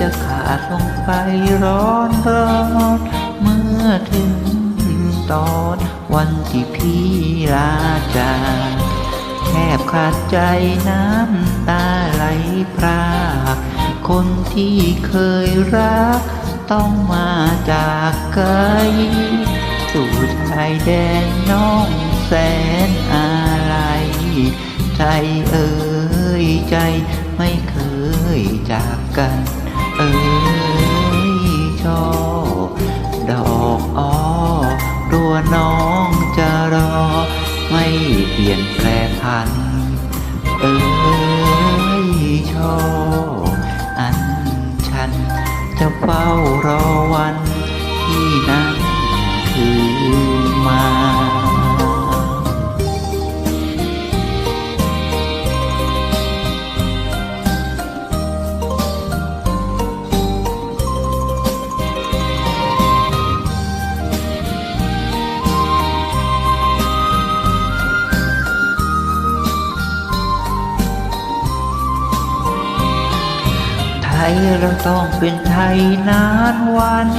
จะขาดลงไปร้อนร้อนเมื่อถึงตอนวันที่พี่ลาจากแทบขาดใจน้ำตาไหลพรากคนที่เคยรัก ต้องมาจากไกลสู่ชายแดนน้องแสนอะไรใจเอ่ยใจไม่เคยจากกัน ไม่เปลี่ยนแปรพัน เอ่ยช่ออันฉัน จะเฝ้ารอวันที่นั้นคือมา เราต้องเป็นไทยนานวัน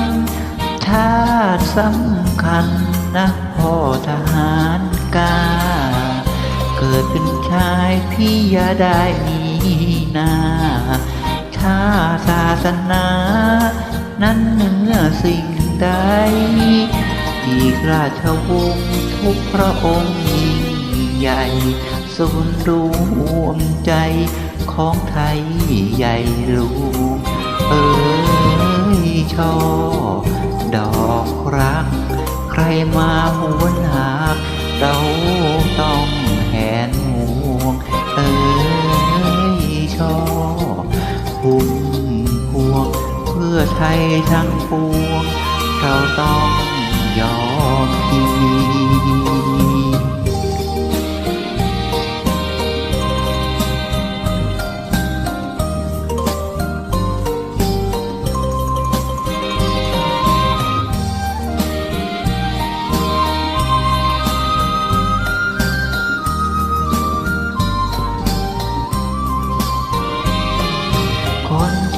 ชาติสำคัญนะพ่อทหารกา เกิดเป็นชายพี่อย่าได้มีหน้าชาติศาสนา นั้นเหนือสิ่งใด อีกราชวงศ์ทุกพระองค์ยิ่งใหญ่ศูนรวมใจ ของไทยใหญ่ลวงเอ้ยช่อดอกรัก ใครมาหวนหากเราต้องแหนห่วงเอ้ยช่อพุ่มพวงเพื่อไทยทั้งปวง เราต้องยอมพี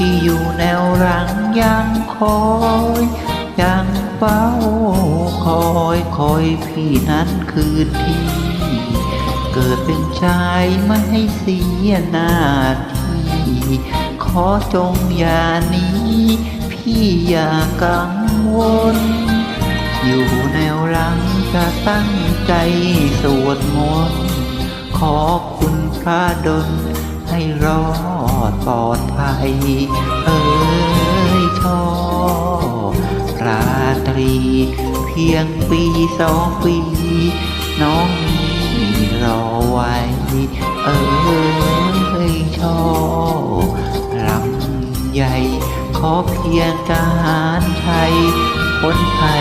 ที่อยู่แนวหลังยังคอย ยังเฝ้าคอยคอยพี่นั้นคืนที่ เกิดเป็นชายไม่ให้เสียหน้าที่ขอจงอย่านี้ พี่อย่ากังวล อยู่แนวหลังจะตั้งใจสวดมนต์ขอคุณพระดล รอดปลอดภัย เอ้ยชอราตรี เพียงปีสองปี น้องมีรอไว้ เอ้ยชอลำใหญ่ ขอเพียงทหารไทย คนไทย